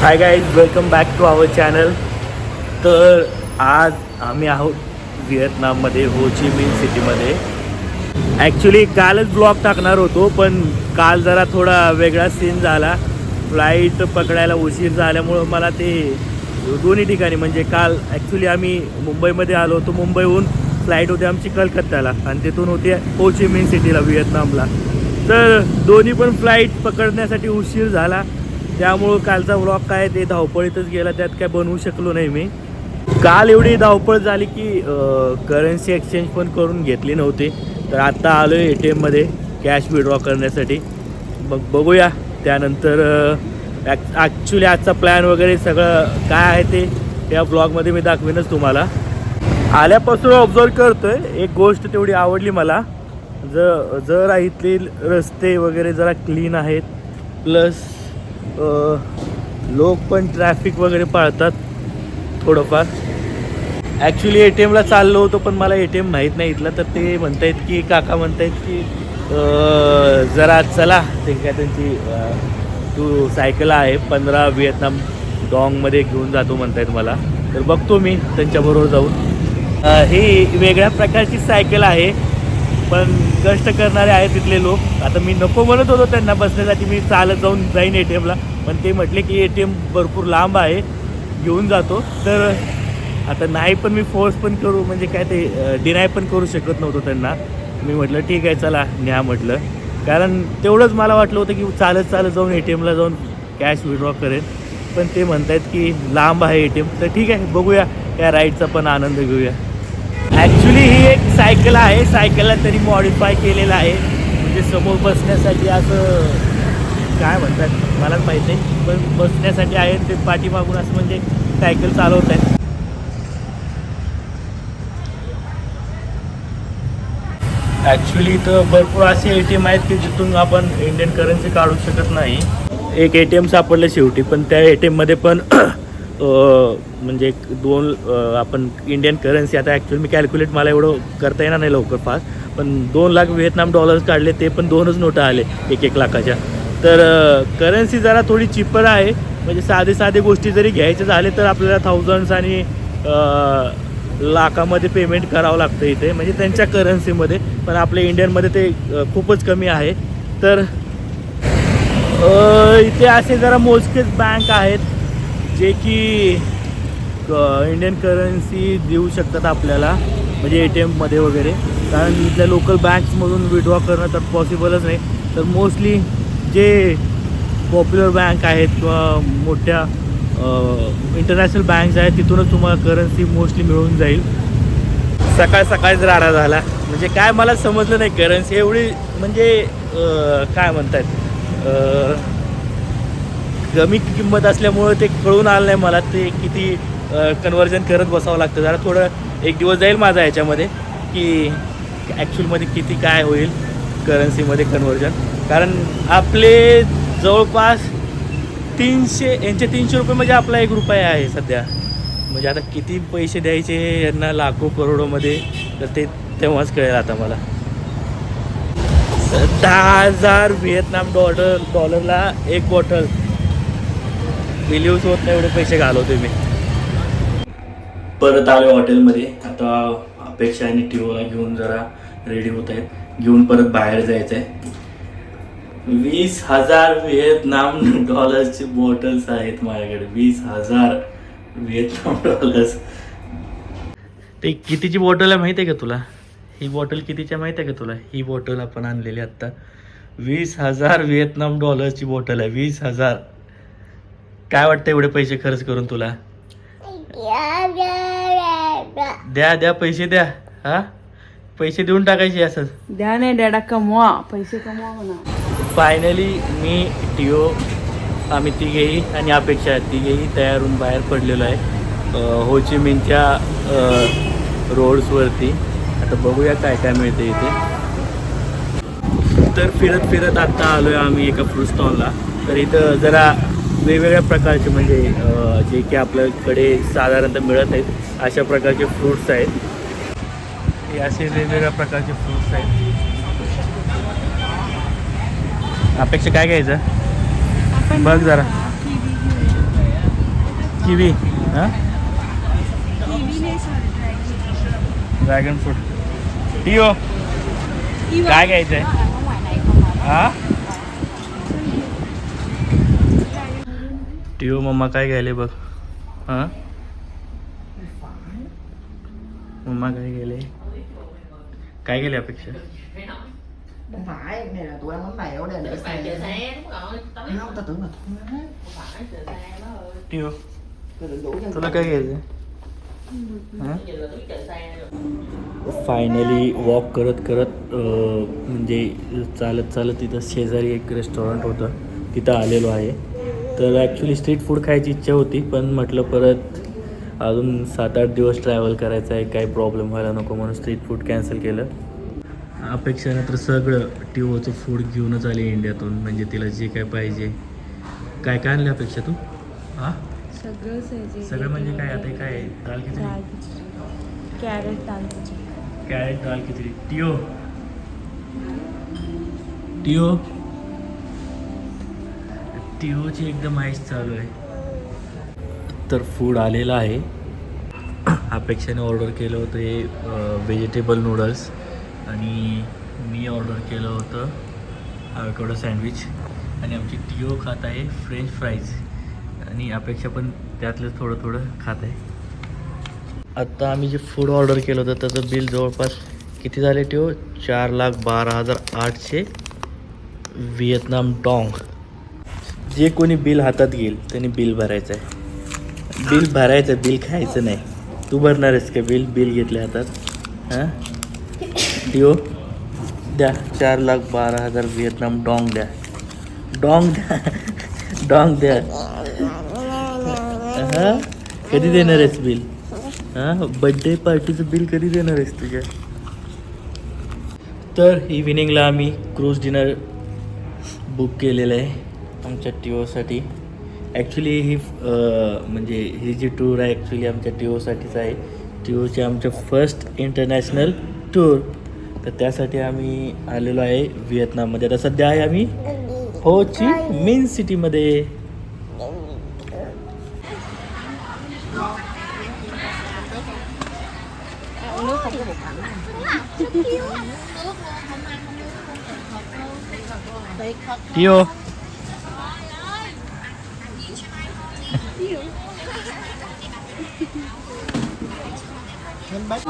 Hi guys welcome back to our channel तर आज आम्ही आहोत व्हिएतनाममध्ये हो ची मिन सिटीमध्ये. ॲक्च्युली कालच ब्लॉग टाकणार होतो पण काल जरा थोडा वेगळा सीन झाला. फ्लाईट पकडायला उशीर झाल्यामुळं मला ते दोन्ही ठिकाणी म्हणजे काल ॲक्च्युली आम्ही मुंबईमध्ये आलो होतो. मुंबईहून फ्लाईट होती आमची कलकत्त्याला आणि तिथून होती हो ची मिन सिटीला व्हिएतनामला. तर दोन्ही पण फ्लाईट पकडण्यासाठी उशीर झाला. त्यामुळं कालचा व्लॉग काय ते धावपळीतच गेला त्यात काय बनवू शकलो नाही मी. काल एवढी धावपळ झाली की करन्सी एक्सचेंज पण करून घेतली नव्हती. तर आत्ता आलो आहे ए टी एममध्ये कॅश विड्रॉ करण्यासाठी. मग बघूया. त्यानंतर ॲक्च्युली आजचा प्लॅन वगैरे सगळं काय आहे ते या ब्लॉगमध्ये मी दाखवीनच तुम्हाला. आल्यापासून ऑब्झर्व करतोय. एक गोष्ट तेवढी आवडली मला. ज जरा इथले रस्ते वगैरे जरा क्लीन आहेत प्लस लोक पण ट्रॅफिक वगैरे पाळतात थोडंफार. ॲक्च्युली ए टी एमला चाललो होतो पण मला ए टी एम माहीत नाही इथलं. तर ते म्हणतायत की काका म्हणतायत की जरा चला. ते काय त्यांची तू सायकल आहे पंधरा व्हिएतनाम डॉंगमध्ये घेऊन जातो म्हणतायत मला. तर बघतो मी त्यांच्याबरोबर जाऊन. ही वेगळ्या प्रकारची सायकल आहे पण कष्ट करणारे आहेत तिथले लोक. आता मी नको म्हणत होतो त्यांना बसण्यासाठी मी चालत जाऊन जाईन ए टी एमला पण ते म्हटले की ए टी एम भरपूर लांब आहे घेऊन जातो. तर आता नाही पण मी फोर्स पण करू म्हणजे काय ते डिनाय पण करू शकत नव्हतो त्यांना. मी म्हटलं ठीक आहे चला न्या म्हटलं. कारण तेवढंच मला वाटलं होतं की चालत चालत जाऊन ए टी एमला जाऊन कॅश विड्रॉ करेन. पण ते म्हणतायत की लांब आहे ए टी एम तर ठीक आहे बघूया. या राईडचा पण आनंद घेऊया. ॲक्च्युली सायकल आहे सायकलला तरी मॉडिफाय केलेलं आहे. म्हणजे समोर बसण्यासाठी असं काय म्हणतात मलाच माहीत नाही. पण बसण्यासाठी आहे ते पाठीमागून असं म्हणजे सायकल चालवत आहे ॲक्च्युली इथं भरपूर असे ए टी एम आहेत की जिथून आपण इंडियन करन्सी काढू शकत नाही. एक ए टी एम सापडलं शेवटी पण त्या ए टी एममध्ये पण म्हणजे एक दोन आपण इंडियन करन्सी आता ॲक्च्युली मी कॅल्क्युलेट मला एवढं करता येणार नाही लवकर फास्ट पण दोन लाख व्हिएतनाम डॉलर्स काढले ते पण दोनच नोटा आले एक एक लाखाच्या. तर करन्सी जरा थोडी चिपर आहे म्हणजे साधे साधे गोष्टी जरी घ्यायचे झाले तर आपल्याला थाउजंड्स आणि लाखामध्ये पेमेंट करावं लागतं इथे म्हणजे त्यांच्या करन्सीमध्ये पण आपल्या इंडियनमध्ये ते खूपच कमी आहे. तर इथे असे जरा मोजकेच बँक आहेत. जे की इंडियन करन्सी देऊ शकतात आपल्याला म्हणजे ए टी एममध्ये वगैरे. कारण इथल्या लोकल बँक्समधून विड्रॉ करणं तर पॉसिबलच नाही. तर मोस्टली जे पॉप्युलर बँक आहेत किंवा मोठ्या इंटरनॅशनल बँक्स आहेत तिथूनच तुम्हाला करन्सी मोस्टली मिळून जाईल. सकाळ सकाळीच राडा झाला. म्हणजे काय मला समजलं नाही करन्सी एवढी म्हणजे काय म्हणतात कमी किंमत असल्यामुळं ते कळून आलं नाही मला. ते किती कन्वर्जन करत बसावं लागतं. जरा थोडं एक दिवस जाईल माझा याच्यामध्ये की ॲक्च्युअलमध्ये किती काय होईल करन्सीमध्ये कन्वर्जन कारण आपले जवळपास तीनशे यांचे तीनशे रुपये म्हणजे आपला एक रुपया आहे सध्या. म्हणजे आता किती पैसे द्यायचे यांना लाखो करोडोमध्ये तर ते तेव्हाच कळेल आता मला. दहा हजार व्हिएतनाम डॉलर डॉलरला एक बॉटल. बिलिव्स होत नाही एवढे पैसे घालवते मी. परत आलो हॉटेलमध्ये. आता अपेक्षा आणि टिओला घेऊन जरा रेडी होत आहेत. घेऊन परत बाहेर जायचं आहे वीस हजार व्हिएतनाम डॉलर्सचे बॉटल्स आहेत माझ्याकडे. वीस हजार व्हिएतनाम डॉलर्स. ते कितीची बॉटल आहे माहिती आहे का तुला? ही बॉटल कितीची आहे माहिती आहे का तुला? ही बॉटल आपण आणलेली आत्ता. वीस हजार व्हिएतनाम डॉलर्सची बॉटल आहे. वीस हजार. काय वाटतं एवढे पैसे खर्च करून तुला? द्या द्या पैसे द्या. हा? पैसे देऊन टाकायचे असं. द्या नाही डॅडा कमवा. पैसे कमवा म्हणा. फायनली मी टिओ आम्ही तिघेही आणि अपेक्षा तिघेही तयार होऊन बाहेर पडलेलो आहे. अ, हो ची मिनच्या रोड्सवरती आता बघूया काय काय मिळते इथे. तर फिरत फिरत आत्ता आलो आहे आम्ही एका फ्रूट स्टॉलला तर इथं जरा वेगवेगळ्या प्रकारचे म्हणजे जे की आपल्याकडे साधारणतः मिळत नाहीत अशा प्रकारचे फ्रूट्स आहेत. हे असे वेगवेगळ्या प्रकारचे फ्रूट्स आहेत. अपेक्षा काय घ्यायचं? बघ जरा. किवी हां? ड्रॅगन फ्रूट टिओ काय घ्यायचं आहे हा? टिओ मम्मा काय घ्यायले बघ. हां? मम्मा काय गेले काय गेले अपेक्षा? टिओ तुला काय घ्यायचं फायनली वॉक करत करत म्हणजे चालत चालत तिथं शेजारी एक रेस्टॉरंट होतं. तिथं आलेलो आहे. तर ॲक्च्युली स्ट्रीट फूड खायची इच्छा होती पण म्हटलं परत अजून सात आठ दिवस ट्रॅव्हल करायचं आहे काही प्रॉब्लेम व्हायला नको म्हणून स्ट्रीट फूड कॅन्सल केलं. अपेक्षानं तर सगळं टिओचं फूड घेऊनच आले इंडियातून म्हणजे तिला जे काय पाहिजे. काय काय आणलं अपेक्षा तू? हां? जे सगळं म्हणजे काय आता काय आहे? दाल खिचडी? दाल खिचडी. कॅरेट दाल खिचडी. कॅरेट दाल खिचडी. टिओ? टिओ? टिओची एकदम आईस चालू आहे. तर फूड आलेलं आहे. अपेक्षाने ऑर्डर केलं होतं हे व्हेजिटेबल नूडल्स आणि मी ऑर्डर केलं होतं आवकडो सँडविच आणि आमची टिओ खात आहे फ्रेंच फ्राईज आणि अपेक्षा पण त्यातलं थोडं थोडं खात आहे. आत्ता आम्ही जे फूड ऑर्डर केलं होतं त्याचं बिल जवळपास किती झाले ठेव चार लाख बारा हजार आठशे व्हिएतनाम डॉंग जे कोणी बिल हातात घेईल त्यांनी बिल भरायचं आहे बिल भरायचं बिल खायचं नाही. तू भरणार आहेस का बिल? बिल घेतले हातात. हां? डिओ द्या. चार लाख बारा हजार व्हिएतनाम डॉंग द्या. डॉंग द्या. डॉंग द्या. हां? कधी देणार आहेस बिल? हां? बड्डे पार्टीचं बिल कधी देणार आहेस तुझ्या? तर इव्हिनिंगला आम्ही क्रूज डिनर बुक केलेलं आहे. आमच्या टिओसाठी. ॲक्च्युली ही म्हणजे ही जी टूर आहे ॲक्च्युली आमच्या टिओसाठीच आहे. टिओची आमच्या फर्स्ट इंटरनॅशनल टूर तर त्यासाठी आम्ही आलेलो आहे व्हिएतनाममध्ये. आता सध्या आहे आम्ही हो ची मेन सिटीमध्ये. टिओ Nhân bách.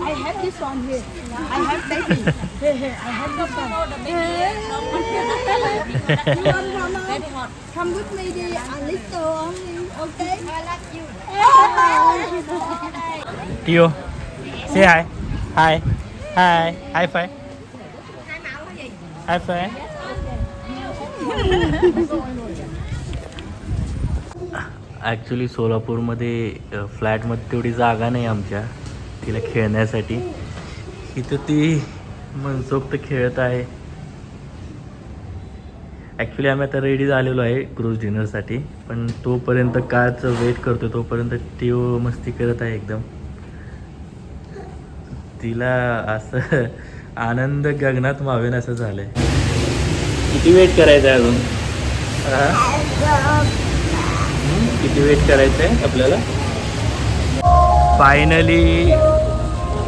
I have this one here. I have baby. Here, here. I have this one. Hey. You want one out? Come with me the a little only. Okay. I love you. Kêu. Say hi. Hi. Hi. Hi phải. Hai mẫu cái gì? Hai phải. Actually सोलापूरमध्ये फ्लॅटमध्ये तेवढी जागा नाही आमच्या. तिला खेळण्यासाठी. इथं ती मनसोक्त खेळत आहे. ॲक्च्युली आम्ही आता रेडी झालेलो आहे क्रूज डिनरसाठी पण तोपर्यंत कारचं वेट करतो तोपर्यंत ती मस्ती करत आहे एकदम. तिला असं आनंद गगनात मावेन असं झालंय. किती वेट करायचं आहे अजून किती वेट करायचं आहे आपल्याला? फायनली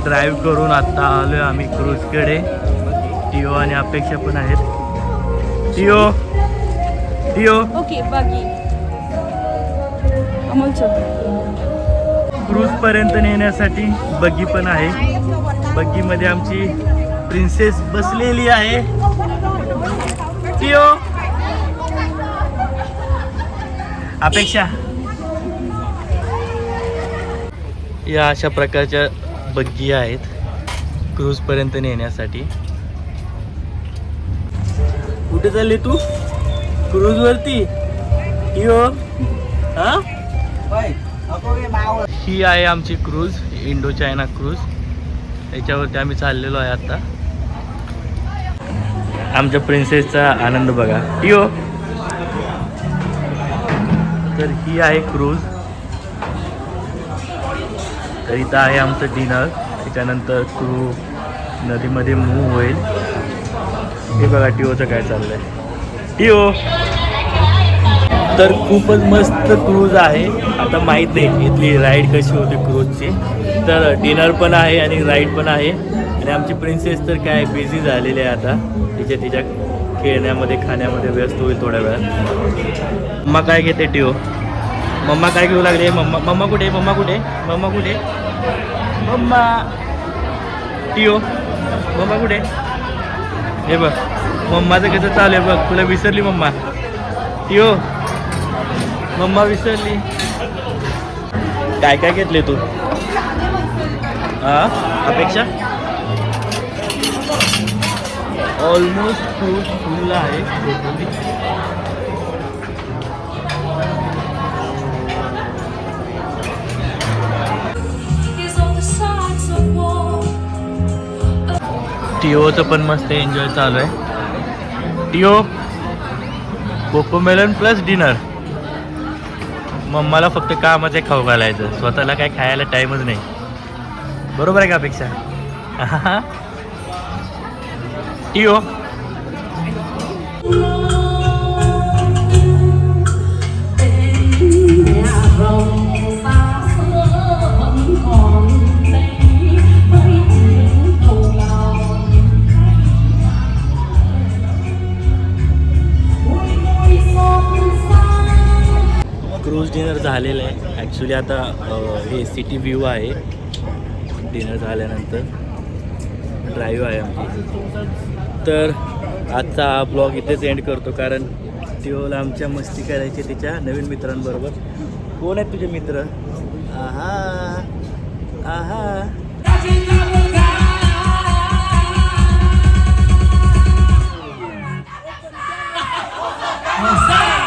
ड्राईव्ह करून आत्ता आलोय आम्ही क्रूजकडे. टिओ आणि अपेक्षा पण आहेत. टिओ! टिओ! ओके बाकी अमोल क्रूज पर्यंत नेण्यासाठी बग्गी पण आहे. बग्गीमध्ये आमची प्रिन्सेस बसलेली आहे. टिओ! अपेक्षा? या अशा प्रकारच्या बग्गी आहेत क्रूज पर्यंत नेण्यासाठी. कुठे चालली तू? क्रूज वरती? टिओ हा? ही आहे आमची क्रूज इंडो चायना क्रूज याच्यावरती आम्ही चाललेलो आहे आता. आमच्या प्रिन्सेसचा आनंद बघा. टिओ तर ही आहे क्रूज. तर इथं आहे आमचं डिनर. त्याच्यानंतर क्रू नदीमध्ये मूव होईल. हे बघा टिओचं काय चाललंय. टिओ! तर खूपच मस्त क्रूज आहे. आता माहीत नाही इथली राईड कशी होती क्रूजची. तर डिनर पण आहे आणि राईड पण आहे. आणि आमची प्रिन्सेस तर काय बिझी झालेली आहे आता. तिच्या तिच्या खेळण्यामध्ये खाण्यामध्ये व्यस्त होईल थोड्या वेळात. मम्मा काय घेते टिओ? मम्मा काय घेऊ लागले? मम्मा मम्मा कुठे? मम्मा कुठे? मम्मा कुठे? मम्मा! टिओ? मम्मा कुठे? हे बघ मम्माचं कसं चालू आहे बघ तुला विसरली मम्मा. टिओ? मम्मा विसरली. काय काय घेतले तू? हा अपेक्षा? ऑलमोस्ट फ्रूट फुल आहे टोटली टिओचं पण मस्त एन्जॉय चालू आहे. टिओ कोकोमेलन प्लस डिनर मम्माला फक्त कामाचे खाऊ घालायचं. स्वतःला काय खायला टाईमच नाही. बरोबर आहे का अपेक्षा? Io? क्रूज डिनर झालेलं आहे. ॲक्च्युली आता हे सिटी व्ह्यू आहे. डिनर झाल्यानंतर. ड्राईव्ह आहे आमची. तर आजचा हा ब्लॉग इथेच एंड करतो कारण टिओला आमच्या मस्ती करायची तिच्या नवीन मित्रांबरोबर. कोण आहेत तुझे मित्र? आहा आहा. Sa